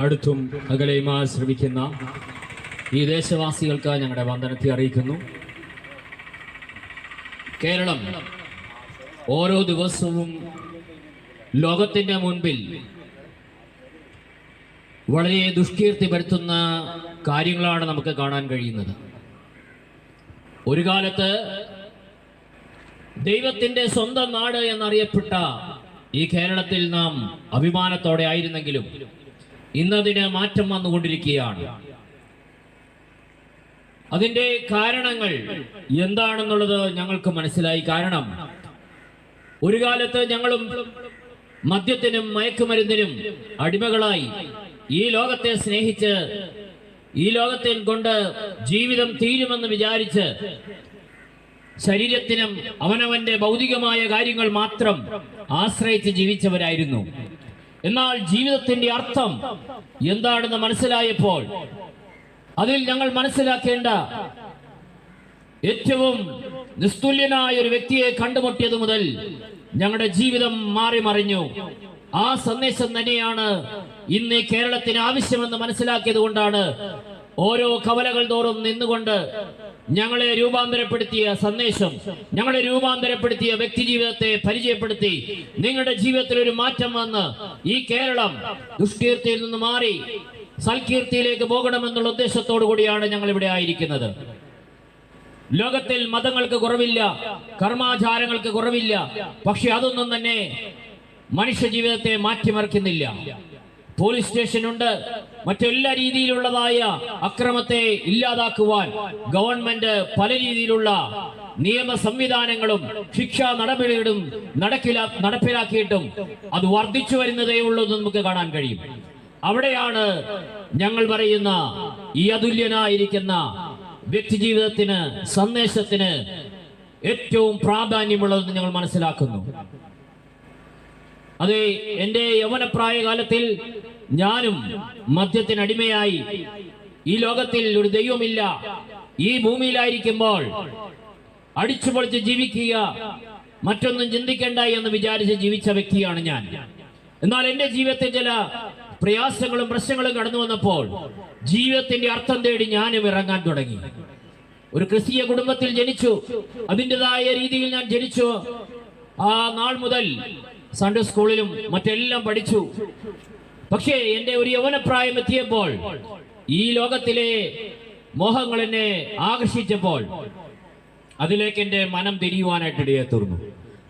അടുത്തും അകലെയുമായി ശ്രമിക്കുന്ന ഈ ദേശവാസികൾക്ക് ഞങ്ങളുടെ വന്ദനത്തെ അറിയിക്കുന്നു. കേരളം ഓരോ ദിവസവും ലോകത്തിന്റെ മുൻപിൽ വളരെ ദുഷ്കീർത്തി വരുത്തുന്ന കാര്യങ്ങളാണ് നമുക്ക് കാണാൻ കഴിയുന്നത്. ഒരു കാലത്ത് ദൈവത്തിന്റെ സ്വന്തം നാട് എന്നറിയപ്പെട്ട ഈ കേരളത്തിൽ നാം അഭിമാനത്തോടെ ആയിരുന്നെങ്കിലും ഇന്നതിന് മാറ്റം വന്നുകൊണ്ടിരിക്കുകയാണ്. അതിന്റെ കാരണങ്ങൾ എന്താണെന്നുള്ളത് ഞങ്ങൾക്ക് മനസ്സിലായി. കാരണം ഒരു കാലത്ത് ഞങ്ങളും മദ്യത്തിനും മയക്കുമരുന്നിനും അടിമകളായി ഈ ലോകത്തെ സ്നേഹിച്ച് ഈ ലോകത്തിൽ കൊണ്ട് ജീവിതം തീരുമെന്ന് വിചാരിച്ച് ശരീരത്തിനും അവനവന്റെ ഭൗതികമായ കാര്യങ്ങൾ മാത്രം ആശ്രയിച്ച് ജീവിച്ചവരായിരുന്നു. എന്നാൽ ജീവിതത്തിന്റെ അർത്ഥം എന്താണെന്ന് മനസ്സിലായപ്പോൾ അതിൽ ഞങ്ങൾ മനസ്സിലാക്കേണ്ട ഏറ്റവും നിസ്തുല്യനായ ഒരു വ്യക്തിയെ കണ്ടുമുട്ടിയത് മുതൽ ഞങ്ങളുടെ ജീവിതം മാറി മറിഞ്ഞു. ആ സന്ദേശം തന്നെയാണ് ഇന്ന് കേരളത്തിന് ആവശ്യമെന്ന് മനസ്സിലാക്കിയത് കൊണ്ടാണ് ഓരോ കവലകൾ തോറും നിന്നുകൊണ്ട് ഞങ്ങളെ രൂപാന്തരപ്പെടുത്തിയ സന്ദേശം ഞങ്ങളെ രൂപാന്തരപ്പെടുത്തിയ വ്യക്തി ജീവിതത്തെ പരിചയപ്പെടുത്തി നിങ്ങളുടെ ജീവിതത്തിൽ ഒരു മാറ്റം വന്ന് ഈ കേരളം ദുഷ്കീർത്തിയിൽ നിന്ന് മാറി സൽകീർത്തിയിലേക്ക് പോകണമെന്നുള്ള ഉദ്ദേശത്തോടു കൂടിയാണ് ഞങ്ങൾ ഇവിടെ ആയിരിക്കുന്നത്. ലോകത്തിൽ മതങ്ങൾക്ക് കുറവില്ല കർമാചാരങ്ങൾക്ക് കുറവില്ല പക്ഷെ അതൊന്നും തന്നെ മനുഷ്യ ജീവിതത്തെ മാറ്റിമറിക്കുന്നില്ല. പോലീസ് സ്റ്റേഷനുണ്ട്. മറ്റെല്ലാ രീതിയിലുള്ളതായ അക്രമത്തെ ഇല്ലാതാക്കുവാൻ ഗവൺമെന്റ് പല രീതിയിലുള്ള നിയമ സംവിധാനങ്ങളും ശിക്ഷാ നടപടികളും നടക്കില നടപ്പിലാക്കിയിട്ടും അത് വർദ്ധിച്ചു വരുന്നതേ ഉള്ളൂ എന്ന് നമുക്ക് കാണാൻ കഴിയും. അവിടെയാണ് ഞങ്ങൾ പറയുന്ന ഈ അതുല്യനായിരിക്കുന്ന വ്യക്തി ജീവിതത്തിന് സന്ദേശത്തിന് ഏറ്റവും പ്രാധാന്യമുള്ളതെന്ന് ഞങ്ങൾ മനസ്സിലാക്കുന്നു. അതെ എന്റെ യൗവനപ്രായ കാലത്തിൽ ഞാനും മദ്യത്തിന് അടിമയായി ഈ ലോകത്തിൽ ഒരു ദൈവമില്ല. ഈ ഭൂമിയിലായിരിക്കുമ്പോൾ അടിച്ചു പൊളിച്ച് ജീവിക്കുക മറ്റൊന്നും ചിന്തിക്കേണ്ട എന്ന് വിചാരിച്ച് ജീവിച്ച വ്യക്തിയാണ് ഞാൻ. എന്നാൽ എന്റെ ജീവിതത്തിൽ ചില പ്രയാസങ്ങളും പ്രശ്നങ്ങളും കടന്നു വന്നപ്പോൾ ജീവിതത്തിന്റെ അർത്ഥം തേടി ഞാനും ഇറങ്ങാൻ തുടങ്ങി. ഒരു ക്രിസ്തീയ കുടുംബത്തിൽ ജനിച്ചു. അതിന്റെതായ രീതിയിൽ ഞാൻ ജനിച്ചു. ആ നാൾ മുതൽ സൺഡേ സ്കൂളിലും മറ്റെല്ലാം പഠിച്ചു. പക്ഷേ എന്റെ ഒരു യൗവനപ്രായം എത്തിയപ്പോൾ ഈ ലോകത്തിലെ മോഹങ്ങൾ എന്നെ ആകർഷിച്ചപ്പോൾ അതിലേക്ക് എന്റെ മനം തിരിയുവാനായിട്ട് ഇടയെ തീർന്നു.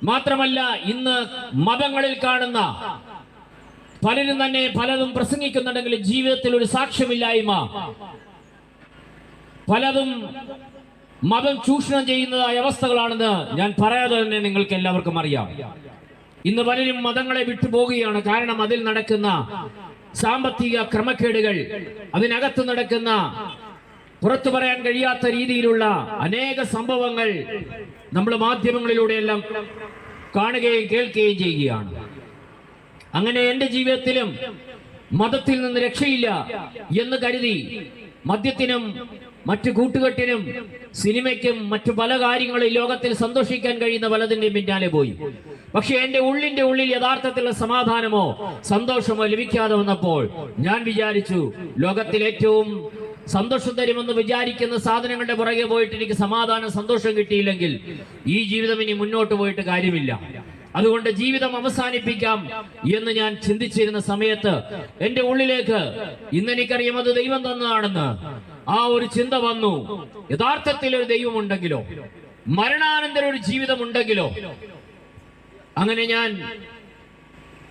മാത്രമല്ല ഇന്ന് മതങ്ങളിൽ കാണുന്ന പലരും തന്നെ പലതും പ്രസംഗിക്കുന്നുണ്ടെങ്കിൽ ജീവിതത്തിൽ ഒരു സാക്ഷ്യമില്ലായ്മ. പലതും മതം ചൂഷണം ചെയ്യുന്നതായ അവസ്ഥകളാണെന്ന് ഞാൻ പറയാതെ തന്നെ നിങ്ങൾക്ക് എല്ലാവർക്കും അറിയാം. ഇന്ന് പലരും മതങ്ങളെ വിട്ടുപോകുകയാണ്. കാരണം അതിൽ നടക്കുന്ന സാമ്പത്തിക ക്രമക്കേടുകൾ അതിനകത്ത് നടക്കുന്ന പുറത്തു പറയാൻ കഴിയാത്ത രീതിയിലുള്ള അനേക സംഭവങ്ങൾ നമ്മൾ മാധ്യമങ്ങളിലൂടെ എല്ലാം കാണുകയും കേൾക്കുകയും ചെയ്യുകയാണ്. അങ്ങനെ എന്റെ ജീവിതത്തിലും മതത്തിൽ നിന്ന് രക്ഷയില്ല എന്ന് കരുതി മദ്യത്തിനും മറ്റു കൂട്ടുകെട്ടിനും സിനിമയ്ക്കും മറ്റു പല കാര്യങ്ങളും ലോകത്തിൽ സന്തോഷിക്കാൻ കഴിയുന്ന പലതിന്റെയും പിന്നാലെ പോയി. പക്ഷെ എന്റെ ഉള്ളിന്റെ ഉള്ളിൽ യഥാർത്ഥത്തിലുള്ള സമാധാനമോ സന്തോഷമോ ലഭിക്കാതെ വന്നപ്പോൾ ഞാൻ വിചാരിച്ചു ലോകത്തിൽ ഏറ്റവും സന്തോഷം തരുമെന്ന് വിചാരിക്കുന്ന സാധനങ്ങളുടെ പുറകെ പോയിട്ട് എനിക്ക് സമാധാനം സന്തോഷം കിട്ടിയില്ലെങ്കിൽ ഈ ജീവിതം ഇനി മുന്നോട്ട് പോയിട്ട് കാര്യമില്ല. അതുകൊണ്ട് ജീവിതം അവസാനിപ്പിക്കാം എന്ന് ഞാൻ ചിന്തിച്ചിരുന്ന സമയത്ത് എന്റെ ഉള്ളിലേക്ക് ഇന്നെനിക്കറിയാം അത് ദൈവം തന്നതാണെന്ന് ആ ഒരു ചിന്ത വന്നു. യഥാർത്ഥത്തിൽ ഒരു ദൈവമുണ്ടെങ്കിലോ? മരണാനന്തര ഒരു ജീവിതമുണ്ടെങ്കിലോ? അങ്ങനെ ഞാൻ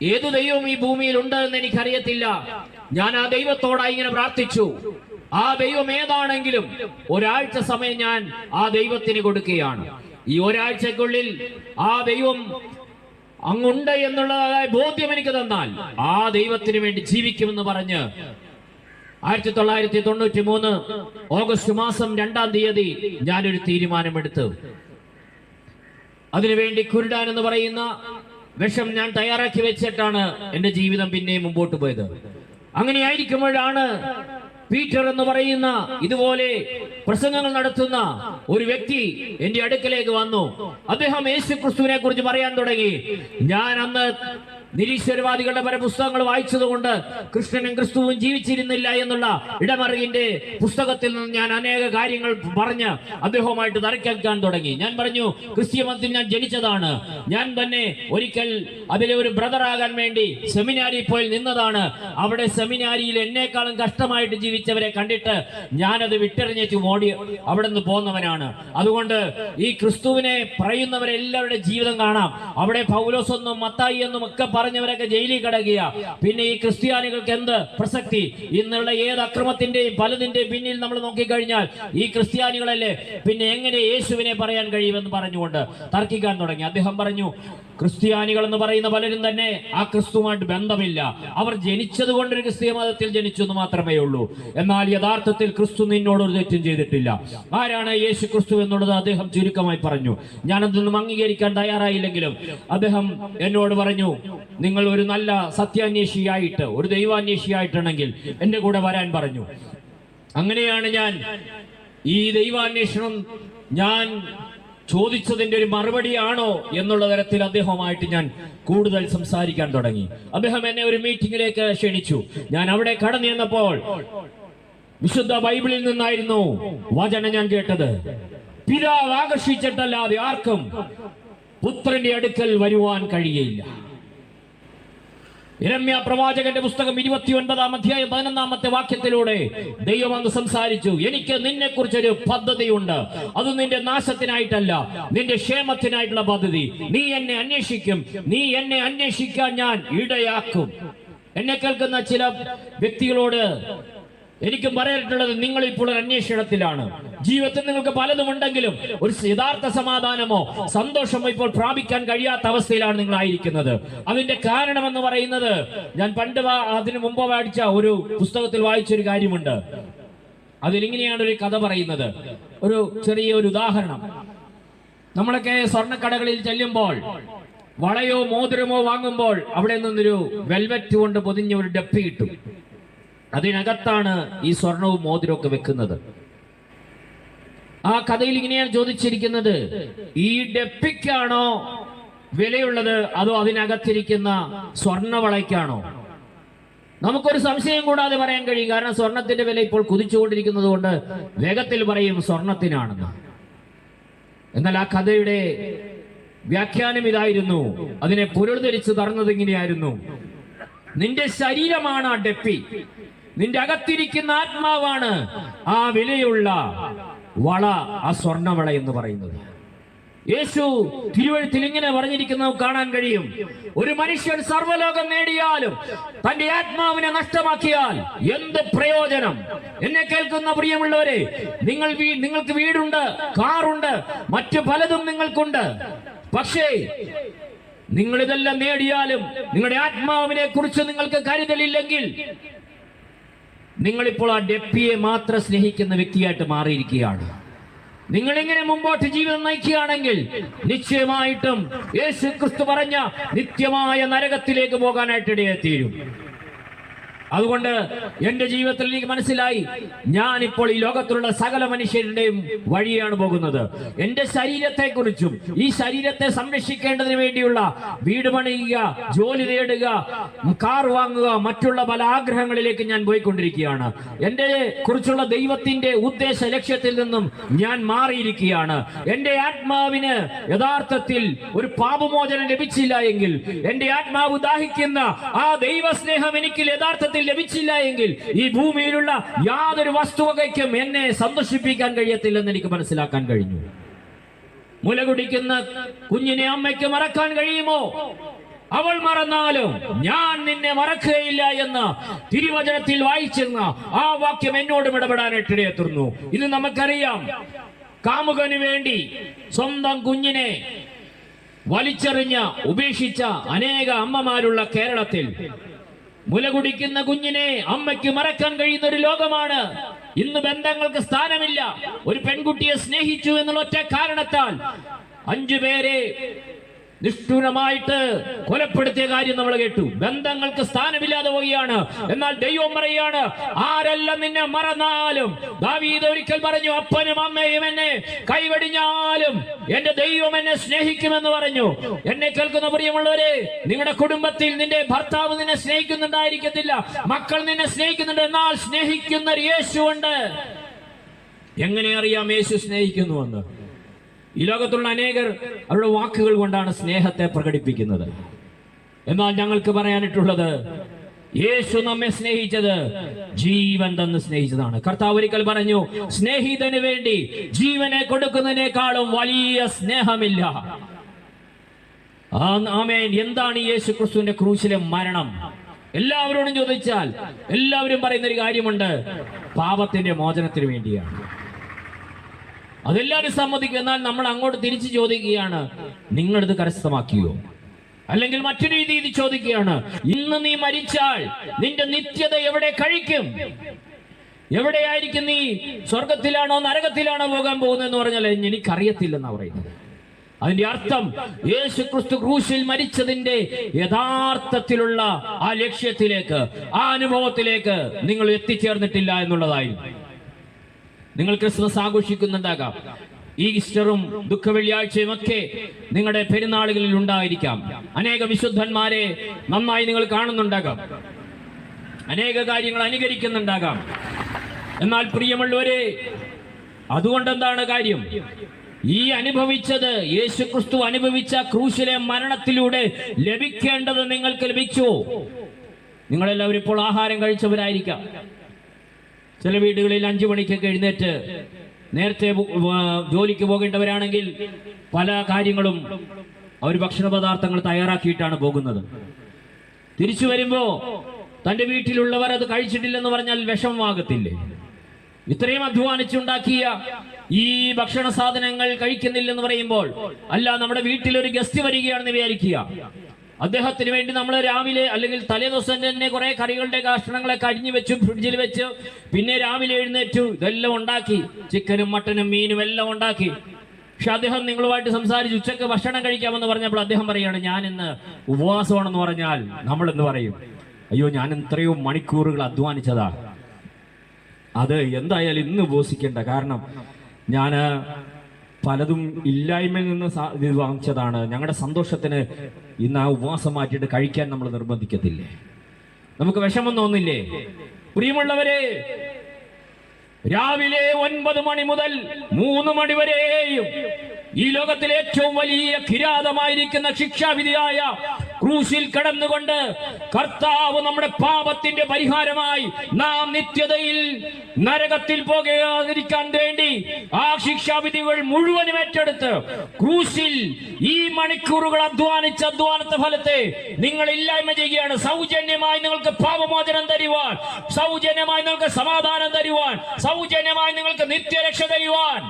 ഏതു ദൈവം ഈ ഭൂമിയിൽ ഉണ്ട് എന്ന് എനിക്കറിയത്തില്ല. ഞാൻ ആ ദൈവത്തോടായി ഇങ്ങനെ പ്രാർത്ഥിച്ചു. ആ ദൈവം ഏതാണെങ്കിലും ഒരാഴ്ച സമയം ഞാൻ ആ ദൈവത്തിന് കൊടുക്കുകയാണ്. ഈ ഒരാഴ്ചക്കുള്ളിൽ ആ ദൈവം അങ്ങുണ്ട് എന്നുള്ളതായ ബോധ്യം എനിക്ക് തന്നാൽ ആ ദൈവത്തിന് വേണ്ടി ജീവിക്കുമെന്ന് പറഞ്ഞ് ആയിരത്തി തൊള്ളായിരത്തി തൊണ്ണൂറ്റി മൂന്ന് ഓഗസ്റ്റ് മാസം രണ്ടാം തീയതി ഞാനൊരു തീരുമാനമെടുത്തു. അതിനുവേണ്ടി കുരുടാൻ എന്ന് പറയുന്ന വിഷം ഞാൻ തയ്യാറാക്കി വെച്ചിട്ടാണ് എന്റെ ജീവിതം പിന്നെയും മുമ്പോട്ട് പോയത്. അങ്ങനെ അങ്ങനെയായിരിക്കുമ്പോഴാണ് പീറ്റർ എന്ന് പറയുന്ന ഇതുപോലെ പ്രസംഗങ്ങൾ നടത്തുന്ന ഒരു വ്യക്തി എന്റെ അടുക്കലേക്ക് വന്നു. അദ്ദേഹം യേശു ക്രിസ്തുവിനെ കുറിച്ച് പറയാൻ തുടങ്ങി. ഞാൻ അന്ന് നിരീശ്വരവാദികളുടെ പല പുസ്തകങ്ങൾ വായിച്ചതുകൊണ്ട് കൃഷ്ണനും ക്രിസ്തുവും ജീവിച്ചിരുന്നില്ല എന്നുള്ള ഇടമറിവിന്റെ പുസ്തകത്തിൽ നിന്ന് ഞാൻ അനേക കാര്യങ്ങൾ പറഞ്ഞ് അദ്ദേഹവുമായിട്ട് തറക്കാൻ തുടങ്ങി. ഞാൻ പറഞ്ഞു ക്രിസ്ത്യ മതത്തിൽ ഞാൻ ജനിച്ചതാണ്. ഞാൻ തന്നെ ഒരിക്കൽ അതിലെ ഒരു ബ്രദറാകാൻ വേണ്ടി സെമിനാരി പോയി നിന്നതാണ്. അവിടെ സെമിനാരിയിൽ എന്നെക്കാളും കഷ്ടമായിട്ട് ജീവിച്ചവരെ കണ്ടിട്ട് ഞാനത് വിട്ടെറിഞ്ഞേച്ച് ഓടി അവിടെ നിന്ന് പോന്നവനാണ്. അതുകൊണ്ട് ഈ ക്രിസ്തുവിനെ പറയുന്നവരെല്ലാവരുടെ ജീവിതം കാണാം. അവിടെ പൗലോസ് എന്നും മത്തായി എന്നും ഒക്കെ പറഞ്ഞവരൊക്കെ ജയിലിൽ കിടക്കുക പിന്നെ ഈ ക്രിസ്ത്യാനികൾക്ക് എന്ത് പ്രസക്തി? ഇന്നുള്ള ഏത് അക്രമത്തിന്റെയും പലതിന്റെയും പിന്നിൽ നമ്മൾ നോക്കിക്കഴിഞ്ഞാൽ ഈ ക്രിസ്ത്യാനികളല്ലേ? പിന്നെ എങ്ങനെ യേശുവിനെ പറയാൻ കഴിയുമെന്ന് പറഞ്ഞുകൊണ്ട് തർക്കിക്കാൻ തുടങ്ങി. അദ്ദേഹം പറഞ്ഞു ക്രിസ്ത്യാനികൾ എന്ന് പറയുന്ന പലരും തന്നെ ആ ക്രിസ്തുവുമായിട്ട് ബന്ധമില്ല. അവർ ജനിച്ചത് കൊണ്ട് ഒരു ക്രിസ്തീയ മതത്തിൽ ജനിച്ചു എന്ന് മാത്രമേ ഉള്ളൂ. എന്നാൽ യഥാർത്ഥത്തിൽ ക്രിസ്തു നിന്നോട് ഒരു തെറ്റും ചെയ്തിട്ടില്ല. ആരാണ് യേശു ക്രിസ്തു എന്നുള്ളത് അദ്ദേഹം ചുരുക്കമായി പറഞ്ഞു. ഞാനതൊന്നും അംഗീകരിക്കാൻ തയ്യാറായില്ലെങ്കിലും അദ്ദേഹം എന്നോട് പറഞ്ഞു നിങ്ങൾ ഒരു നല്ല സത്യാന്വേഷിയായിട്ട് ഒരു ദൈവാന്വേഷിയായിട്ടുണ്ടെങ്കിൽ എന്റെ കൂടെ വരാൻ പറഞ്ഞു. അങ്ങനെയാണ് ഞാൻ ഈ ദൈവാന്വേഷണം ഞാൻ ചോദിച്ചതിന്റെ ഒരു മറുപടിയാണോ എന്നുള്ള തരത്തിൽ അദ്ദേഹവുമായിട്ട് ഞാൻ കൂടുതൽ സംസാരിക്കാൻ തുടങ്ങി. അദ്ദേഹം എന്നെ ഒരു മീറ്റിംഗിലേക്ക് ക്ഷണിച്ചു. ഞാൻ അവിടെ കടന്നു ചെന്നപ്പോൾ വിശുദ്ധ ബൈബിളിൽ നിന്നായിരുന്നു വചനം ഞാൻ കേട്ടത്. പിതാവ് ആകർഷിച്ചിട്ടല്ലാതെ ആർക്കും പുത്രന്റെ അടുക്കൽ വരുവാൻ കഴിയയില്ല. ഇരമ്യ പ്രവാചകന്റെ പുസ്തകം ഇരുപത്തി ഒൻപതാം അധ്യായം പതിനൊന്നാമത്തെ വാക്യത്തിലൂടെ ദൈവം അന്ന് സംസാരിച്ചു. എനിക്ക് നിന്നെ കുറിച്ചൊരു പദ്ധതിയുണ്ട്. അത് നിന്റെ നാശത്തിനായിട്ടല്ല നിന്റെ ക്ഷേമത്തിനായിട്ടുള്ള പദ്ധതി. നീ എന്നെ അന്വേഷിക്കും. നീ എന്നെ അന്വേഷിക്കാൻ ഞാൻ ഇടയാക്കും. എന്നെ കേൾക്കുന്ന ചില വ്യക്തികളോട് എനിക്കും പറയാനുള്ളത് നിങ്ങൾ ഇപ്പോൾ ഒരു അന്വേഷണത്തിലാണ്. ജീവിതത്തിൽ നിങ്ങൾക്ക് പലതും ഉണ്ടെങ്കിലും ഒരു യഥാർത്ഥ സമാധാനമോ സന്തോഷമോ ഇപ്പോൾ പ്രാപിക്കാൻ കഴിയാത്ത അവസ്ഥയിലാണ് നിങ്ങൾ ആയിരിക്കുന്നത്. അതിന്റെ കാരണം എന്ന് പറയുന്നത് ഞാൻ പണ്ട് അതിനു മുമ്പ് വായിച്ച ഒരു പുസ്തകത്തിൽ വായിച്ചൊരു കാര്യമുണ്ട്. അതിലിങ്ങനെയാണ് ഒരു കഥ പറയുന്നത്. ഒരു ചെറിയ ഒരു ഉദാഹരണം. നമ്മളൊക്കെ സ്വർണക്കടകളിൽ ചെല്ലുമ്പോൾ വളയോ മോതിരമോ വാങ്ങുമ്പോൾ അവിടെ നിന്നൊരു വെൽവെറ്റ് കൊണ്ട് പൊതിഞ്ഞ ഒരു ഡപ്പി കിട്ടും അതിനകത്താണ് ഈ സ്വർണവും മോതിരവും ഒക്കെ വെക്കുന്നത്. ആ കഥയിൽ ഇങ്ങനെയാണ് ചോദിച്ചിരിക്കുന്നത്. ഈ ഡെപ്പിക്കാണോ വിലയുള്ളത്? അതോ അതിനകത്തിരിക്കുന്ന സ്വർണവളയ്ക്കാണോ? നമുക്കൊരു സംശയം കൂടാതെ പറയാൻ കഴിയും. കാരണം സ്വർണത്തിന്റെ വില ഇപ്പോൾ കുതിച്ചുകൊണ്ടിരിക്കുന്നത് കൊണ്ട് വേഗത്തിൽ പറയും സ്വർണത്തിനാണെന്ന്. എന്നാൽ ആ കഥയുടെ വ്യാഖ്യാനം ഇതായിരുന്നു. അതിനെ പൊരുൾധരിച്ച് തറന്നത് ഇങ്ങനെയായിരുന്നു. നിന്റെ ശരീരമാണ് ആ ഡെപ്പി. നിന്റെ അകത്തിരിക്കുന്ന ആത്മാവാണ് ആ വിലയുള്ള വള ആ സ്വർണവള എന്ന് പറയുന്നത്. യേശു തിരുവഴുത്തിൽ ഇങ്ങനെ പറഞ്ഞിരിക്കുന്നത് കാണാൻ കഴിയും. ഒരു മനുഷ്യൻ സർവലോകം നേടിയാലും തന്റെ ആത്മാവിനെ നഷ്ടമാക്കിയാൽ എന്ത് പ്രയോജനം? എന്നെ കേൾക്കുന്ന പ്രിയമുള്ളവരെ നിങ്ങൾ നിങ്ങൾക്ക് വീടുണ്ട് കാറുണ്ട് മറ്റു പലതും നിങ്ങൾക്കുണ്ട്. പക്ഷേ നിങ്ങൾ ഇതെല്ലാം നേടിയാലും നിങ്ങളുടെ ആത്മാവിനെ കുറിച്ച് നിങ്ങൾക്ക് കരുതലില്ലെങ്കിൽ നിങ്ങളിപ്പോൾ ആ ഡെപ്പിയെ മാത്രം സ്നേഹിക്കുന്ന വ്യക്തിയായിട്ട് മാറിയിരിക്കുകയാണ്. നിങ്ങളിങ്ങനെ മുമ്പോട്ട് ജീവിതം നയിക്കുകയാണെങ്കിൽ നിശ്ചയമായിട്ടും യേശു ക്രിസ്തു പറഞ്ഞ നിത്യമായ നരകത്തിലേക്ക് പോകാനായിട്ട് ഇടയെത്തീരും അതുകൊണ്ട് എന്റെ ജീവിതത്തിൽ എനിക്ക് മനസ്സിലായി. ഞാൻ ഇപ്പോൾ ഈ ലോകത്തിലുള്ള സകല മനുഷ്യരുടെയും വഴിയാണ് പോകുന്നത്. എന്റെ ശരീരത്തെ കുറിച്ചും ഈ ശരീരത്തെ സംരക്ഷിക്കേണ്ടതിന് വേണ്ടിയുള്ള വീട് പണിയുക ജോലി നേടുക കാർ വാങ്ങുക മറ്റുള്ള പല ആഗ്രഹങ്ങളിലേക്ക് ഞാൻ പോയിക്കൊണ്ടിരിക്കുകയാണ്. എന്റെ കുറിച്ചുള്ള ദൈവത്തിന്റെ ഉദ്ദേശ ലക്ഷ്യത്തിൽ നിന്നും ഞാൻ മാറിയിരിക്കുകയാണ്. എന്റെ ആത്മാവിന് യഥാർത്ഥത്തിൽ ഒരു പാപമോചനം ലഭിച്ചില്ല എങ്കിൽ എന്റെ ആത്മാവ് ദാഹിക്കുന്ന ആ ദൈവസ്നേഹം എനിക്ക് യഥാർത്ഥത്തിൽ ലഭിച്ചില്ല എങ്കിൽ ഈ ഭൂമിയിലുള്ള യാതൊരു വസ്തുവകയ്ക്കും എന്നെ സന്തോഷിപ്പിക്കാൻ കഴിയത്തില്ലെന്ന് എനിക്ക് മനസ്സിലാക്കാൻ കഴിഞ്ഞു. മുല കുടിക്കുന്ന കുഞ്ഞിനെ അമ്മയ്ക്ക് മറക്കാൻ കഴിയുമോ? അവൾ മറന്നാലും ഞാൻ നിന്നെ മറക്കുകയില്ല എന്ന് തിരുവചനത്തിൽ വായിച്ചിരുന്ന ആ വാക്യം എന്നോടും ഇടപെടാനായിട്ട് ഇടയെത്തുന്നു ഇത് നമുക്കറിയാം. കാമുകന് വേണ്ടി സ്വന്തം കുഞ്ഞിനെ വലിച്ചെറിഞ്ഞ ഉപേക്ഷിച്ച അനേക അമ്മമാരുള്ള കേരളത്തിൽ മുല കുടിക്കുന്ന കുഞ്ഞിനെ അമ്മയ്ക്ക് മറക്കാൻ കഴിയുന്ന ഒരു ലോകമാണ്. ഇന്ന് ബന്ധങ്ങൾക്ക് സ്ഥാനമില്ല. ഒരു പെൺകുട്ടിയെ സ്നേഹിച്ചു എന്നുള്ള ഒറ്റ കാരണത്താൽ അഞ്ചു പേരെ നിഷ്ഠൂരമായിട്ട് കൊലപ്പെടുത്തിയ കാര്യം നമ്മൾ കേട്ടു. ബന്ധങ്ങൾക്ക് സ്ഥാനമില്ലാതെ പോവുകയാണ്. എന്നാൽ ദൈവം പറയാണ് ആരെല്ലാം നിന്നെ മറന്നാലും? ദാവീദ് ഒരിക്കൽ പറഞ്ഞു അപ്പനും അമ്മയും എന്നെ കൈവടിഞ്ഞാലും എന്റെ ദൈവം എന്നെ സ്നേഹിക്കുമെന്ന് പറഞ്ഞു. എന്നെ കേൾക്കുന്ന പ്രിയമുള്ളവരെ നിങ്ങളുടെ കുടുംബത്തിൽ നിന്റെ ഭർത്താവ് നിന്നെ സ്നേഹിക്കുന്നുണ്ടായിരിക്കത്തില്ല. മക്കൾ നിന്നെ സ്നേഹിക്കുന്നുണ്ട് എന്നാൽ സ്നേഹിക്കുന്ന യേശു യേശുവുണ്ട് എങ്ങനെ അറിയാം യേശു സ്നേഹിക്കുന്നുവെന്ന്? ഈ ലോകത്തുള്ള അനേകർ അവരുടെ വാക്കുകൾ കൊണ്ടാണ് സ്നേഹത്തെ പ്രകടിപ്പിക്കുന്നത്. എന്നാൽ ഞങ്ങൾക്ക് പറയാനിട്ടുള്ളത് യേശു നമ്മെ സ്നേഹിച്ചത് ജീവൻ തന്ന് സ്നേഹിച്ചതാണ്. കർത്താവ് ഒരിക്കൽ പറഞ്ഞു സ്നേഹിതന് വേണ്ടി ജീവനെ കൊടുക്കുന്നതിനേക്കാളും വലിയ സ്നേഹമില്ല. ആമേൻ. എന്താണ് യേശു ക്രിസ്തുവിന്റെ ക്രൂശിലെ മരണം? എല്ലാവരോടും ചോദിച്ചാൽ എല്ലാവരും പറയുന്ന ഒരു കാര്യമുണ്ട് പാപത്തിന്റെ മോചനത്തിന് വേണ്ടിയാണ്. അതെല്ലാവരും സമ്മതിക്കും. എന്നാൽ നമ്മൾ അങ്ങോട്ട് തിരിച്ചു ചോദിക്കുകയാണ് നിങ്ങളിത് കരസ്ഥമാക്കിയോ? അല്ലെങ്കിൽ മറ്റൊരു രീതിയിൽ ചോദിക്കുകയാണ് ഇന്ന് നീ മരിച്ചാൽ നിന്റെ നിത്യത എവിടെ കഴിക്കും? എവിടെയായിരിക്കും നീ? സ്വർഗത്തിലാണോ നരകത്തിലാണോ പോകാൻ പോകുന്നതെന്ന് പറഞ്ഞാൽ എനിക്കറിയത്തില്ലെന്നാ പറയുന്നത്. അതിന്റെ അർത്ഥം യേശു ക്രിസ്തു ക്രൂശിൽ മരിച്ചതിന്റെ യഥാർത്ഥത്തിലുള്ള ആ ലക്ഷ്യത്തിലേക്ക് ആ അനുഭവത്തിലേക്ക് നിങ്ങൾ എത്തിച്ചേർന്നിട്ടില്ല എന്നുള്ളതായിരുന്നു. നിങ്ങൾ ക്രിസ്മസ് ആഘോഷിക്കുന്നുണ്ടാകാം. ഈസ്റ്ററും ദുഃഖ വെള്ളിയാഴ്ചയും ഒക്കെ നിങ്ങളുടെ പെരുന്നാളുകളിൽ ഉണ്ടായിരിക്കാം. അനേക വിശുദ്ധന്മാരെ നന്നായി നിങ്ങൾ കാണുന്നുണ്ടാകാം. അനേക കാര്യങ്ങൾ അനുകരിക്കുന്നുണ്ടാകാം. എന്നാൽ പ്രിയമുള്ളവരെ അതുകൊണ്ട് എന്താണ് കാര്യം? ഈ അനുഭവിച്ചത് യേശു ക്രിസ്തു അനുഭവിച്ച ക്രൂശിലെ മരണത്തിലൂടെ ലഭിക്കേണ്ടത് നിങ്ങൾക്ക് ലഭിച്ചു? നിങ്ങളെല്ലാവരും ഇപ്പോൾ ആഹാരം കഴിച്ചവരായിരിക്കാം. ചില വീടുകളിൽ അഞ്ചു മണിക്കൊക്കെ എഴുന്നേറ്റ് നേരത്തെ ജോലിക്ക് പോകേണ്ടവരാണെങ്കിൽ പല കാര്യങ്ങളും അവർ ഭക്ഷണ പദാർത്ഥങ്ങൾ തയ്യാറാക്കിയിട്ടാണ് പോകുന്നത്. തിരിച്ചു വരുമ്പോൾ തന്റെ വീട്ടിലുള്ളവർ അത് കഴിച്ചിട്ടില്ലെന്ന് പറഞ്ഞാൽ വിഷമമാകത്തില്ലേ ഇത്രയും അധ്വാനിച്ചുണ്ടാക്കിയ ഈ ഭക്ഷണ സാധനങ്ങൾ കഴിക്കുന്നില്ലെന്ന് പറയുമ്പോൾ അല്ല നമ്മുടെ വീട്ടിൽ ഒരു ഗസ്റ്റ് വരികയാണെന്ന് വിചാരിക്കുക. അദ്ദേഹത്തിന് വേണ്ടി നമ്മൾ രാവിലെ അല്ലെങ്കിൽ തലേദിവസം തന്നെ കുറെ കറികളുടെ കഷ്ണങ്ങളെ കരിഞ്ഞു വെച്ചു ഫ്രിഡ്ജിൽ വെച്ച് പിന്നെ രാവിലെ എഴുന്നേറ്റു ഇതെല്ലാം ഉണ്ടാക്കി. ചിക്കനും മട്ടനും മീനും എല്ലാം ഉണ്ടാക്കി. പക്ഷെ അദ്ദേഹം നിങ്ങളുമായിട്ട് സംസാരിച്ച് ഉച്ചയ്ക്ക് ഭക്ഷണം കഴിക്കാമെന്ന് പറഞ്ഞപ്പോൾ അദ്ദേഹം പറയുകയാണ് ഞാൻ ഇന്ന് ഉപവാസമാണെന്ന് പറഞ്ഞാൽ നമ്മൾ എന്ന് പറയും? അയ്യോ ഞാൻ ഇത്രയോ മണിക്കൂറുകൾ അധ്വാനിച്ചതാ. അത് എന്തായാലും ഇന്ന് ഉപവസിക്കേണ്ട കാരണം ഞാൻ പലതും ഇല്ലായ്മയിൽ നിന്ന് വാങ്ങിച്ചതാണ്. ഞങ്ങളുടെ സന്തോഷത്തിന് ഇന്ന് ആ ഉപവാസം മാറ്റിയിട്ട് കഴിക്കാൻ നമ്മൾ നിർബന്ധിക്കത്തില്ലേ? നമുക്ക് വിഷമം തോന്നില്ലേ പ്രിയമുള്ളവരെ രാവിലെ ഒൻപത് മണി മുതൽ മൂന്ന് മണി വരെയും ഈ ലോകത്തിലെ ഏറ്റവും വലിയ കിരാതമായിരിക്കുന്ന ശിക്ഷാവിധിയായ ക്രൂശിൽ കടന്നുകൊണ്ട് കർത്താവ് നമ്മുടെ പാപത്തിന്റെ പരിഹാരമായി നാം നിത്യതയിൽ നരകത്തിൽ പോകാതിരിക്കാൻ വേണ്ടി ആ ശിക്ഷാവിധികൾ മുഴുവനും ഏറ്റെടുത്ത് ക്രൂശിൽ ഈ മണിക്കൂറുകൾ അധ്വാനിച്ച അധ്വാനത്തെ ഫലത്തെ നിങ്ങൾ ഇല്ലായ്മ ചെയ്യുകയാണ്. സൗജന്യമായി നിങ്ങൾക്ക് പാപമോചനം തരുവാൻ സൗജന്യമായി നിങ്ങൾക്ക് സമാധാനം തരുവാൻ സൗജന്യമായി നിങ്ങൾക്ക് നിത്യരക്ഷ തരുവാൻ.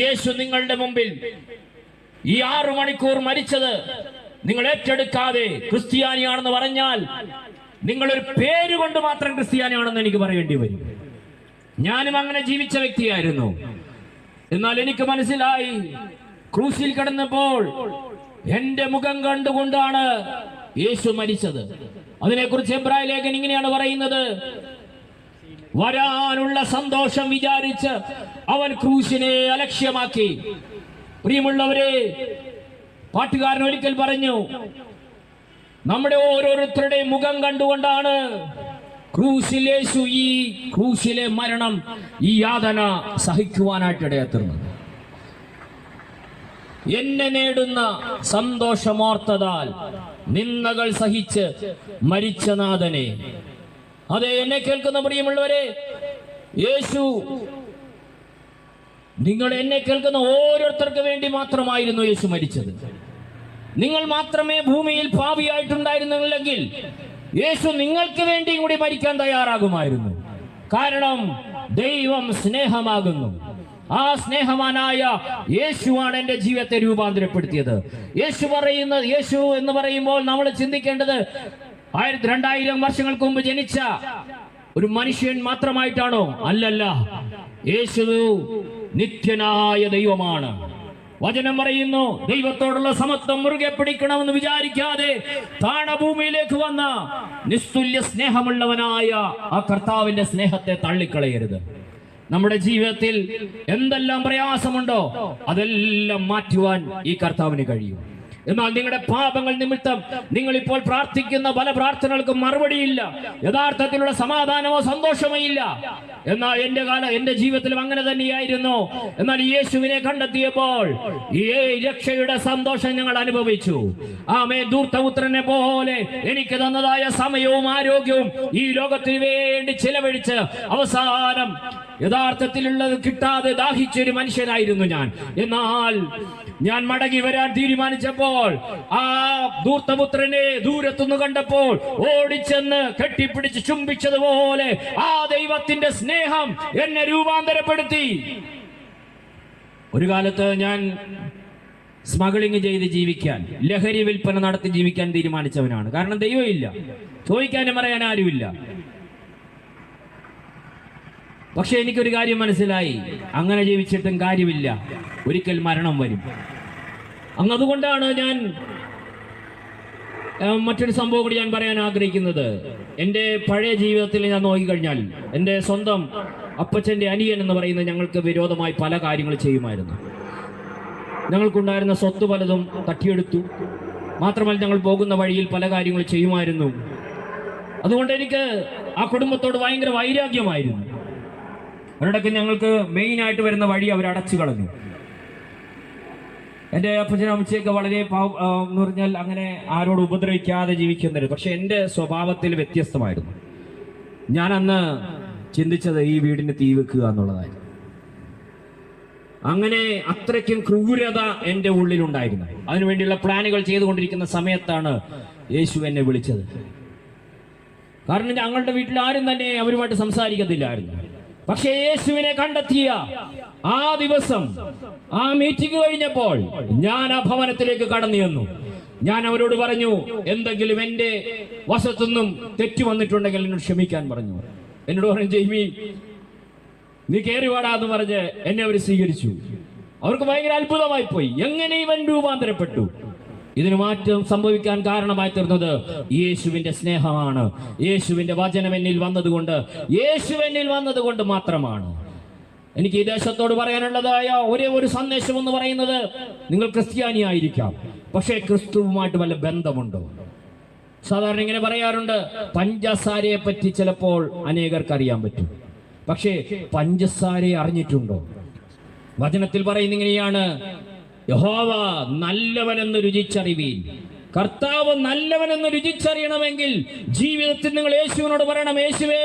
യേശു നിങ്ങളുടെ മുമ്പിൽ ഈ ആറു മണിക്കൂർ മരിച്ചത് നിങ്ങൾ ഏറ്റെടുക്കാതെ ക്രിസ്ത്യാനിയാണെന്ന് പറഞ്ഞാൽ നിങ്ങളൊരു പേര് കൊണ്ട് മാത്രം ക്രിസ്ത്യാനിയാണെന്ന് എനിക്ക് പറയേണ്ടി വരും. ഞാനും അങ്ങനെ ജീവിച്ച വ്യക്തിയായിരുന്നു. എന്നാൽ എനിക്ക് മനസ്സിലായി ക്രൂസിൽ കിടന്നപ്പോൾ എന്റെ മുഖം കണ്ടുകൊണ്ടാണ് യേശു മരിച്ചത്. അതിനെക്കുറിച്ച് എബ്രായ ലേഖൻ ഇങ്ങനെയാണ് പറയുന്നത്. വരാനുള്ള സന്തോഷം വിചാരിച്ച് അവൻ ക്രൂശിനെ അലക്ഷ്യമാക്കി. പ്രിയമുള്ളവരെ പാട്ടുകാരൻ ഒരിക്കൽ പറഞ്ഞു നമ്മുടെ ഓരോരുത്തരുടെയും മുഖം കണ്ടുകൊണ്ടാണ് യേശു ഈ ക്രൂശിലെ മരണം ഈ യാതന സഹിക്കുവാനായിട്ട് ഇടയാത്തുന്നത്. എന്നെ നേടുന്ന സന്തോഷമോർത്തതാൽ നിന്നകൾ സഹിച്ച് മരിച്ച നാഥനെ. അതെ എന്നെ കേൾക്കുന്ന പ്രിയമുള്ളവരെ യേശു നിങ്ങൾ എന്നെ കേൾക്കുന്ന ഓരോരുത്തർക്ക് വേണ്ടി മാത്രമായിരുന്നു യേശു മരിച്ചത്. നിങ്ങൾ മാത്രമേ ഭൂമിയിൽ പാപിയായിട്ടുണ്ടായിരുന്നുള്ളെങ്കിൽ യേശു നിങ്ങൾക്ക് വേണ്ടിയും കൂടി മരിക്കാൻ തയ്യാറാകുമായിരുന്നു. കാരണം ദൈവം സ്നേഹമാകുന്നു. ആ സ്നേഹവാനായ യേശുവാണ് എന്റെ ജീവിതത്തെ രൂപാന്തരപ്പെടുത്തിയത്. യേശു പറയുന്ന യേശു എന്ന് പറയുമ്പോൾ നമ്മൾ ചിന്തിക്കേണ്ടത് ആയിരത്തി രണ്ടായിരം വർഷങ്ങൾക്ക് മുമ്പ് ജനിച്ച ഒരു മനുഷ്യൻ മാത്രമായിട്ടാണോ? അല്ലല്ല. യേശു നിത്യനായ ദൈവമാണ്. വചനം പറയുന്നു ദൈവത്തോടുള്ള സമത്വം മുറുകെ പിടിക്കണമെന്ന് വിചാരിക്കാതെ താണഭൂമിയിലേക്ക് വന്ന നിസ്തുല്യ സ്നേഹമുള്ളവനായ ആ കർത്താവിന്റെ സ്നേഹത്തെ തള്ളിക്കളയരുത്. നമ്മുടെ ജീവിതത്തിൽ എന്തെല്ലാം പ്രയാസമുണ്ടോ അതെല്ലാം മാറ്റുവാൻ ഈ കർത്താവിന് കഴിയും. എന്നാൽ നിങ്ങളുടെ പാപങ്ങൾ നിമിത്തം നിങ്ങൾ ഇപ്പോൾ പ്രാർത്ഥിക്കുന്ന പല പ്രാർത്ഥനകൾക്കും മറുപടിയില്ല. യഥാർത്ഥത്തിലുള്ള സമാധാനമോ സന്തോഷമോ ഇല്ല. എന്നാൽ എന്റെ കാലം എന്റെ ജീവിതത്തിലും അങ്ങനെ തന്നെയായിരുന്നു. എന്നാൽ യേശുവിനെ കണ്ടെത്തിയപ്പോൾ ഈ രക്ഷയുടെ സന്തോഷം ഞങ്ങൾ അനുഭവിച്ചു. ആമേ ദൂർത്തപുത്രനെ പോലെ എനിക്ക് തന്നതായ സമയവും ആരോഗ്യവും ഈ ലോകത്തിന് വേണ്ടി ചിലവഴിച്ച് അവസാനം യഥാർത്ഥത്തിലുള്ളത് കിട്ടാതെ ദാഹിച്ച ഒരു മനുഷ്യനായിരുന്നു ഞാൻ. എന്നാൽ ഞാൻ മടങ്ങി വരാൻ തീരുമാനിച്ചപ്പോൾ ആ ദൂർത്തപുത്രനെ ദൂരത്തുനിന്ന് കണ്ടപ്പോൾ ഓടിച്ചെന്ന് കെട്ടിപ്പിടിച്ച് ചുംബിച്ചതുപോലെ ആ ദൈവത്തിന്റെ സ്നേഹം എന്നെ രൂപാന്തരപ്പെടുത്തി. ഒരു കാലത്ത് ഞാൻ സ്മഗ്ലിംഗ് ചെയ്ത് ജീവിക്കാൻ ലഹരി വിൽപ്പന നടത്തി ജീവിക്കാൻ തീരുമാനിച്ചവനാണ്. കാരണം ദൈവമില്ല. ചോദിക്കാനും പറയാൻ ആരുമില്ല. പക്ഷെ എനിക്കൊരു കാര്യം മനസ്സിലായി. അങ്ങനെ ജീവിച്ചിട്ടും കാര്യമില്ല. ഒരിക്കൽ മരണം വരും. അങ്ങ് അതുകൊണ്ടാണ് ഞാൻ മറ്റൊരു സംഭവം കൂടി ഞാൻ പറയാൻ ആഗ്രഹിക്കുന്നത്. എന്റെ പഴയ ജീവിതത്തിൽ ഞാൻ നോക്കിക്കഴിഞ്ഞാൽ എന്റെ സ്വന്തം അപ്പച്ചന്റെ അനിയൻ എന്ന് പറയുന്നത് ഞങ്ങൾക്ക് വിരോധമായി പല കാര്യങ്ങൾ ചെയ്യുമായിരുന്നു. ഞങ്ങൾക്കുണ്ടായിരുന്ന സ്വത്ത് പലതും തട്ടിയെടുത്തു. മാത്രമല്ല ഞങ്ങൾ പോകുന്ന വഴിയിൽ പല കാര്യങ്ങൾ ചെയ്യുമായിരുന്നു. അതുകൊണ്ട് എനിക്ക് ആ കുടുംബത്തോട് ഭയങ്കര വൈരാഗ്യമായിരുന്നു. ഒരിടയ്ക്ക് ഞങ്ങൾക്ക് മെയിൻ ആയിട്ട് വരുന്ന വഴി അവർ അടച്ചു കളഞ്ഞു. എന്റെ അപ്പച്ചനും അമ്മച്ചയൊക്കെ വളരെ എന്ന് പറഞ്ഞാൽ അങ്ങനെ ആരോട് ഉപദ്രവിക്കാതെ ജീവിക്കുന്നവര്. പക്ഷെ എന്റെ സ്വഭാവത്തിൽ വ്യത്യസ്തമായിരുന്നു. ഞാൻ അന്ന് ചിന്തിച്ചത് ഈ വീടിന് തീ വെക്കുക എന്നുള്ളതായിരുന്നു. അങ്ങനെ അത്രയ്ക്കും ക്രൂരത എന്റെ ഉള്ളിലുണ്ടായിരുന്നു അതിനുവേണ്ടിയുള്ള പ്ലാനുകൾ ചെയ്തുകൊണ്ടിരിക്കുന്ന സമയത്താണ് യേശു എന്നെ വിളിച്ചത്. കാരണം ഞങ്ങളുടെ വീട്ടിൽ ആരും തന്നെ അവരുമായിട്ട് സംസാരിക്കത്തില്ലായിരുന്നു. പക്ഷേ യേശുവിനെ കണ്ടെത്തിയ ആ ദിവസം ആ മീറ്റിംഗ് കഴിഞ്ഞപ്പോൾ ഞാൻ ആ ഭവനത്തിലേക്ക് കടന്നു ചെന്നു. ഞാൻ അവരോട് പറഞ്ഞു എന്തെങ്കിലും എന്റെ വശത്തുനിന്നും തെറ്റു വന്നിട്ടുണ്ടെങ്കിൽ എന്നോട് ക്ഷമിക്കാൻ പറഞ്ഞു. എന്നോട് പറഞ്ഞു ജെയ്മി നീ കയറി വാടാന്ന് പറഞ്ഞ് എന്നെ അവർ സ്വീകരിച്ചു. അവർക്ക് ഭയങ്കര അത്ഭുതമായി പോയി. എങ്ങനെ ഇവൻ രൂപാന്തരപ്പെട്ടു. ഇതിന് മാറ്റം സംഭവിക്കാൻ കാരണമായി തീർന്നത് യേശുവിന്റെ സ്നേഹമാണ്. യേശുവിന്റെ വചനം എന്നിൽ വന്നതുകൊണ്ട് യേശു എന്നിൽ വന്നതുകൊണ്ട് മാത്രമാണ്. എനിക്ക് ഈ ദേശത്തോട് പറയാനുള്ളതായ ഒരേ ഒരു സന്ദേശം എന്ന് പറയുന്നത് നിങ്ങൾ ക്രിസ്ത്യാനി ആയിരിക്കാം പക്ഷേ ക്രിസ്തുവുമായിട്ട് വല്ല ബന്ധമുണ്ടോ? സാധാരണ ഇങ്ങനെ പറയാറുണ്ട് പഞ്ചസാരയെ പറ്റി ചിലപ്പോൾ അനേകർക്ക് അറിയാൻ പറ്റും. പക്ഷേ പഞ്ചസാരയെ അറിഞ്ഞിട്ടുണ്ടോ? വചനത്തിൽ പറയുന്ന ഇങ്ങനെയാണ് യഹോവ നല്ലവനെന്ന് രുചിച്ചറിവീൻ. കർത്താവ് നല്ലവനെന്ന് രുചിച്ചറിയണമെങ്കിൽ ജീവിതത്തിൽ നിങ്ങൾ യേശുവിനോട് പറയണം യേശുവേ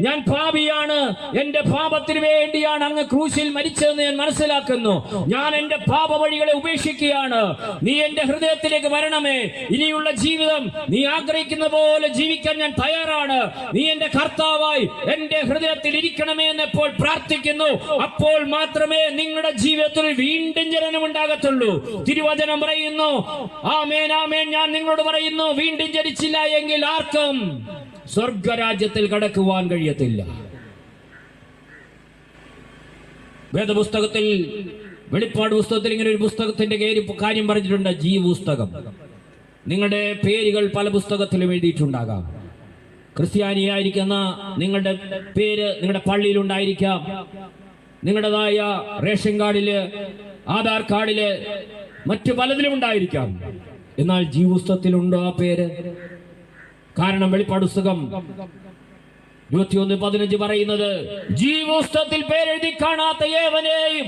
ഞാൻ പാപിയാണ്. എന്റെ പാപത്തിന് വേണ്ടിയാണ് അങ്ങ് ക്രൂശിൽ മരിച്ചതെന്ന് ഞാൻ മനസ്സിലാക്കുന്നു. ഞാൻ എന്റെ പാപ വഴികളെ ഉപേക്ഷിക്കുകയാണ്. നീ എന്റെ ഹൃദയത്തിലേക്ക് വരണമേ. ഇനിയുള്ള ജീവിതം നീ ആഗ്രഹിക്കുന്ന പോലെ ജീവിക്കാൻ ഞാൻ തയ്യാറാണ്. നീ എന്റെ കർത്താവായി എന്റെ ഹൃദയത്തിൽ ഇരിക്കണമേ എന്ന് എപ്പോൾ പ്രാർത്ഥിക്കുന്നു. അപ്പോൾ മാത്രമേ നിങ്ങളുടെ ജീവിതത്തിൽ വീണ്ടും ജനനം ഉണ്ടാകത്തുള്ളൂ തിരുവചനം പറയുന്നു ആമേൻ ആമേൻ ഞാൻ നിങ്ങളോട് പറയുന്നു വീണ്ടും ജനിച്ചില്ല എങ്കിൽ ആർക്കും സ്വർഗരാജ്യത്തിൽ കടക്കുവാൻ കഴിയത്തില്ല. വേദപുസ്തകത്തിൽ വെളിപ്പാട് പുസ്തകത്തിൽ ഇങ്ങനെ ഒരു പുസ്തകത്തിന്റെ പേര് കാര്യം പറഞ്ഞിട്ടുണ്ട് ജീവ പുസ്തകം നിങ്ങളുടെ പേരുകൾ പല പുസ്തകത്തിലും എഴുതിയിട്ടുണ്ടാകാം. ക്രിസ്ത്യാനിയായിരിക്കുന്ന നിങ്ങളുടെ പേര് നിങ്ങളുടെ പള്ളിയിലുണ്ടായിരിക്കാം. നിങ്ങളുടേതായ റേഷൻ കാർഡിൽ ആധാർ കാർഡിൽ മറ്റു പലതിലും ഉണ്ടായിരിക്കാം. എന്നാൽ ജീവപുസ്തകത്തിലുണ്ടോ ആ പേര്. കാരണം വെളിപ്പാട് പുസ്തകം. ഇരുപത്തിയൊന്ന് പതിനഞ്ച് പറയുന്നത് ജീവുസ്തത്തിൽ പേരെഴുതി കാണാത്ത ഏവനെയും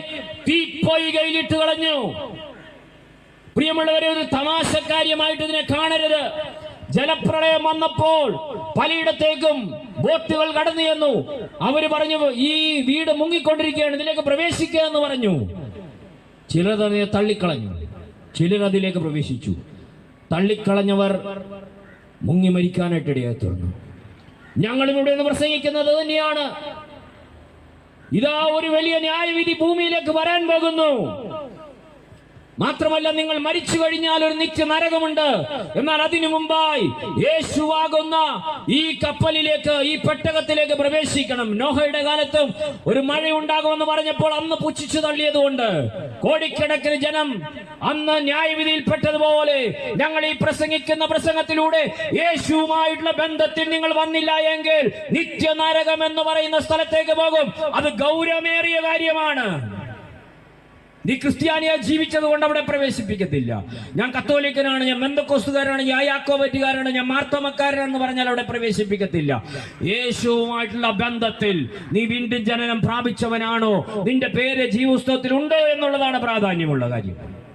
തീപ്പൊയ്കയിലിട്ട് കളഞ്ഞു. പ്രിയമുള്ളവരെ ഒരു തമാശ കാര്യമായിട്ട് ഇതിനെ കാണരുത്. ജലപ്രളയം വന്നപ്പോൾ പലയിടത്തേക്കും ബോട്ടുകൾ കടന്നു ചെന്നു. അവർ പറഞ്ഞു ഈ വീട് മുങ്ങിക്കൊണ്ടിരിക്കുകയാണ് ഇതിലേക്ക് പ്രവേശിക്കുക എന്ന് പറഞ്ഞു. ചിലർ അതിനെ തള്ളിക്കളഞ്ഞു. ചിലർ അതിലേക്ക് പ്രവേശിച്ചു. തള്ളിക്കളഞ്ഞവർ മുങ്ങി മരിക്കാനായിട്ട് ഇടയായി തീർന്നു. ഞങ്ങൾ ഇവിടെ നിന്ന് പ്രസംഗിക്കുന്നത് തന്നെയാണ്. ഇതാ ഒരു വലിയ ന്യായവിധി ഭൂമിയിലേക്ക് വരാൻ പോകുന്നു. മാത്രമല്ല നിങ്ങൾ മരിച്ചു കഴിഞ്ഞാൽ ഒരു നിത്യ നരകമുണ്ട്. എന്നാൽ അതിനു മുമ്പായി യേശുവാകുന്ന ഈ കപ്പലിലേക്ക് ഈ പെട്ടകത്തിലേക്ക് പ്രവേശിക്കണം. നോഹയുടെ കാലത്തും ഒരു മഴ ഉണ്ടാകുമെന്ന് പറഞ്ഞപ്പോൾ അന്ന് പുച്ഛിച്ചു തള്ളിയതുകൊണ്ട് കോടിക്കണക്കിന് ജനം അന്ന് ന്യായവിധിയിൽപ്പെട്ടതുപോലെ ഞങ്ങൾ ഈ പ്രസംഗിക്കുന്ന പ്രസംഗത്തിലൂടെ യേശുവുമായിട്ടുള്ള ബന്ധത്തിൽ നിങ്ങൾ വന്നില്ല എങ്കിൽ നിത്യനരകം എന്ന് പറയുന്ന സ്ഥലത്തേക്ക് പോകും. അത് ഗൗരവമേറിയ കാര്യമാണ്. നീ ക്രിസ്ത്യാനിയെ ജീവിച്ചത് കൊണ്ട് അവിടെ പ്രവേശിപ്പിക്കത്തില്ല. ഞാൻ കത്തോലിക്കനാണ് ഞാൻ മെന്തക്കോസ്തുകാരാണ് ഞാൻ യാക്കോബറ്റുകാരാണ് ഞാൻ മാർത്തമക്കാരനെന്ന് പറഞ്ഞാൽ അവിടെ പ്രവേശിപ്പിക്കത്തില്ല. യേശുവുമായിട്ടുള്ള ബന്ധത്തിൽ നീ വീണ്ടും ജനനം പ്രാപിച്ചവനാണോ? നിന്റെ പേര് ജീവസ്തവത്തിൽ ഉണ്ടോ എന്നുള്ളതാണ് പ്രാധാന്യമുള്ള കാര്യം.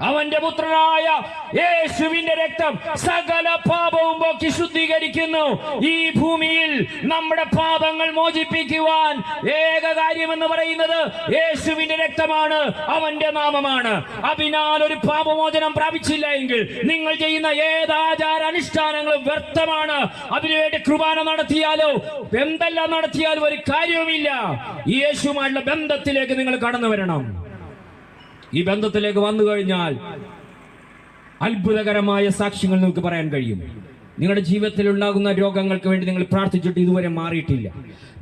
അവന്റെ പുത്രനായ യേശുവിന്റെ രക്തം സകല പാപവും പോക്കി ശുദ്ധീകരിക്കുന്നു. ഈ ഭൂമിയിൽ നമ്മുടെ പാപങ്ങൾ മോചിപ്പിക്കുവാൻ ഏക കാര്യം എന്ന് പറയുന്നത് യേശുവിന്റെ രക്തമാണ് അവന്റെ നാമമാണ്. അതിനാൽ ഒരു പാപമോചനം പ്രാപിച്ചില്ല എങ്കിൽ നിങ്ങൾ ചെയ്യുന്ന ഏത് ആചാര അനുഷ്ഠാനങ്ങളും വ്യർത്ഥമാണ്. അതിനുവേണ്ടി കൃപാന നടത്തിയാലോ? എന്തെല്ലാം നടത്തിയാലും ഒരു കാര്യവുമില്ല. യേശുമായുള്ള ബന്ധത്തിലേക്ക് നിങ്ങൾ കടന്നു വരണം. ഈ ബന്ധത്തിലേക്ക് വന്നു കഴിഞ്ഞാൽ അത്ഭുതകരമായ സാക്ഷ്യങ്ങൾ നിങ്ങൾക്ക് പറയാൻ കഴിയും. നിങ്ങളുടെ ജീവിതത്തിൽ ഉണ്ടാകുന്ന രോഗങ്ങൾക്ക് വേണ്ടി നിങ്ങൾ പ്രാർത്ഥിച്ചിട്ട് ഇതുവരെ മാറിയിട്ടില്ല.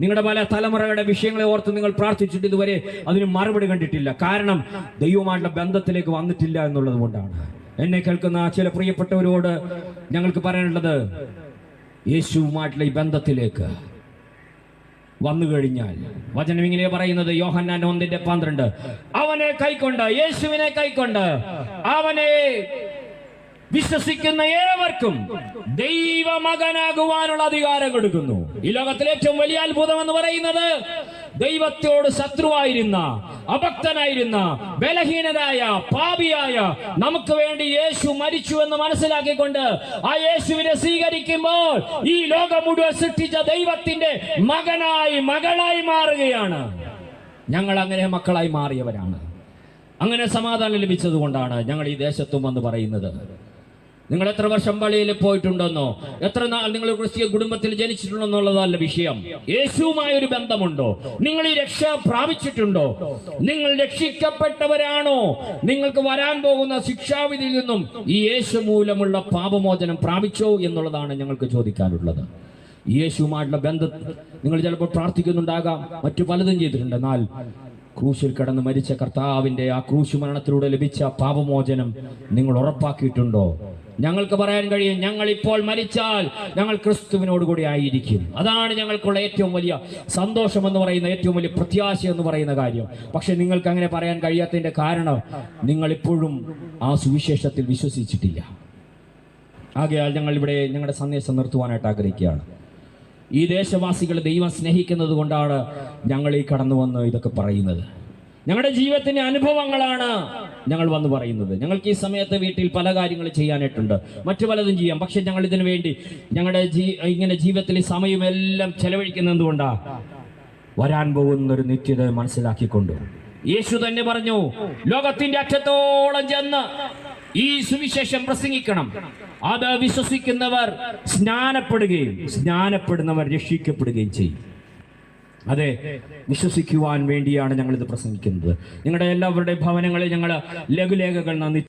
നിങ്ങളുടെ പല തലമുറകളുടെ വിഷയങ്ങളെ ഓർത്ത് നിങ്ങൾ പ്രാർത്ഥിച്ചിട്ട് ഇതുവരെ അതിന് മറുപടി കണ്ടിട്ടില്ല. കാരണം ദൈവമായിട്ടുള്ള ബന്ധത്തിലേക്ക് വന്നിട്ടില്ല എന്നുള്ളത് കൊണ്ടാണ്. എന്നെ കേൾക്കുന്ന ചില പ്രിയപ്പെട്ടവരോട് ഞങ്ങൾക്ക് പറയാനുള്ളത് യേശുവുമായിട്ടുള്ള ഈ ബന്ധത്തിലേക്ക് വന്നു കഴിഞ്ഞാൽ. വചനം ഇങ്ങനെ പറയുന്നത് യോഹന്നാൻ ഒന്നിന്റെ പന്ത്രണ്ട്. അവനെ കൈക്കൊണ്ട് യേശുവിനെ കൈക്കൊണ്ട് അവനെ വിശ്വസിക്കുന്ന ഏവർക്കും ദൈവമകനാകുവാനുള്ള അധികാരം കൊടുക്കുന്നു. ഈ ലോകത്തിലെ ഏറ്റവും വലിയ അത്ഭുതം എന്ന് പറയുന്നത് ദൈവത്തോട് ശത്രുവായിരുന്ന അഭക്തനായിരുന്ന ബലഹീനരായ പാപിയായ നമുക്ക് വേണ്ടി യേശു മരിച്ചു എന്ന് മനസ്സിലാക്കിക്കൊണ്ട് ആ യേശുവിനെ സ്വീകരിക്കുമ്പോൾ ഈ ലോകം മുഴുവൻ സൃഷ്ടിച്ച ദൈവത്തിന്റെ മകനായി മകളായി മാറുകയാണ്. ഞങ്ങൾ അങ്ങനെ മക്കളായി മാറിയവരാണ്. അങ്ങനെ സമാധാനം ലഭിച്ചത് കൊണ്ടാണ് ഞങ്ങൾ ഈ ദേശത്തും വന്ന് പറയുന്നത്. നിങ്ങൾ എത്ര വർഷം പള്ളിയിൽ പോയിട്ടുണ്ടെന്നോ? എത്ര നാൾ നിങ്ങൾ ക്രിസ്തീയ കുടുംബത്തിൽ ജനിച്ചിട്ടുണ്ടെന്നുള്ളതല്ല വിഷയം. യേശുവുമായ ഒരു ബന്ധമുണ്ടോ? നിങ്ങൾ ഈ രക്ഷ പ്രാപിച്ചിട്ടുണ്ടോ? നിങ്ങൾ രക്ഷിക്കപ്പെട്ടവരാണോ? നിങ്ങൾക്ക് വരാൻ പോകുന്ന ശിക്ഷാവിധിയിൽ നിന്നും ഈ യേശു മൂലമുള്ള പാപമോചനം പ്രാപിച്ചോ എന്നുള്ളതാണ് ഞങ്ങൾക്ക് ചോദിക്കാനുള്ളത്. യേശുമായിട്ടുള്ള ബന്ധം നിങ്ങൾ ചിലപ്പോൾ പ്രാർത്ഥിക്കുന്നുണ്ടാകാം. മറ്റു പലതും ചെയ്തിട്ടുണ്ട്. എന്നാൽ ക്രൂശിൽ കിടന്ന് മരിച്ച കർത്താവിന്റെ ആ ക്രൂശ് മരണത്തിലൂടെ ലഭിച്ച പാപമോചനം നിങ്ങൾ ഉറപ്പാക്കിയിട്ടുണ്ടോ? ഞങ്ങൾക്ക് പറയാൻ കഴിയും ഞങ്ങൾ ഇപ്പോൾ മരിച്ചാൽ ഞങ്ങൾ ക്രിസ്തുവിനോട് കൂടി ആയിരിക്കും അതാണ് ഞങ്ങൾക്കുള്ള ഏറ്റവും വലിയ സന്തോഷം എന്ന് പറയുന്ന ഏറ്റവും വലിയ പ്രത്യാശ എന്ന് പറയുന്ന കാര്യം. പക്ഷെ നിങ്ങൾക്ക് അങ്ങനെ പറയാൻ കഴിയാത്തതിന്റെ കാരണം നിങ്ങൾ ഇപ്പോഴും ആ സുവിശേഷത്തിൽ വിശ്വസിച്ചിട്ടില്ല. ആകയാൽ ഞങ്ങൾ ഇവിടെ ഞങ്ങളുടെ സന്ദേശം നിർത്തുവാനായിട്ട് ആഗ്രഹിക്കുകയാണ്. ഈ ദേശവാസികൾ ദൈവം സ്നേഹിക്കുന്നത് കൊണ്ടാണ് ഞങ്ങൾ ഈ കടന്നു വന്ന് ഇതൊക്കെ പറയുന്നത്. ഞങ്ങളുടെ ജീവിതത്തിന്റെ അനുഭവങ്ങളാണ് ഞങ്ങൾ വന്ന് പറയുന്നത്. ഞങ്ങൾക്ക് ഈ സമയത്ത് വീട്ടിൽ പല കാര്യങ്ങൾ ചെയ്യാനായിട്ടുണ്ട്. മറ്റു പലതും ചെയ്യാം. പക്ഷെ ഞങ്ങൾ ഇതിനു വേണ്ടി ഞങ്ങളുടെ ഇങ്ങനെ ജീവിതത്തിൽ സമയമെല്ലാം ചെലവഴിക്കുന്നത് കൊണ്ടാ വരാൻ പോകുന്ന ഒരു നിത്യത മനസ്സിലാക്കിക്കൊണ്ട്. യേശു തന്നെ പറഞ്ഞു ലോകത്തിന്റെ അറ്റത്തോളം ചെന്ന് ഈ സുവിശേഷം പ്രസംഗിക്കണം. അത് വിശ്വസിക്കുന്നവർ സ്നാനപ്പെടുകയും സ്നാനപ്പെടുന്നവർ രക്ഷിക്കപ്പെടുകയും ചെയ്യും. അതെ വിശ്വസിക്കുവാൻ വേണ്ടിയാണ് ഞങ്ങളിത് പ്രസംഗിക്കുന്നത്. നിങ്ങളുടെ എല്ലാവരുടെയും ഭവനങ്ങളിൽ ഞങ്ങൾ ലഘുലേഖകൾ നന്ദി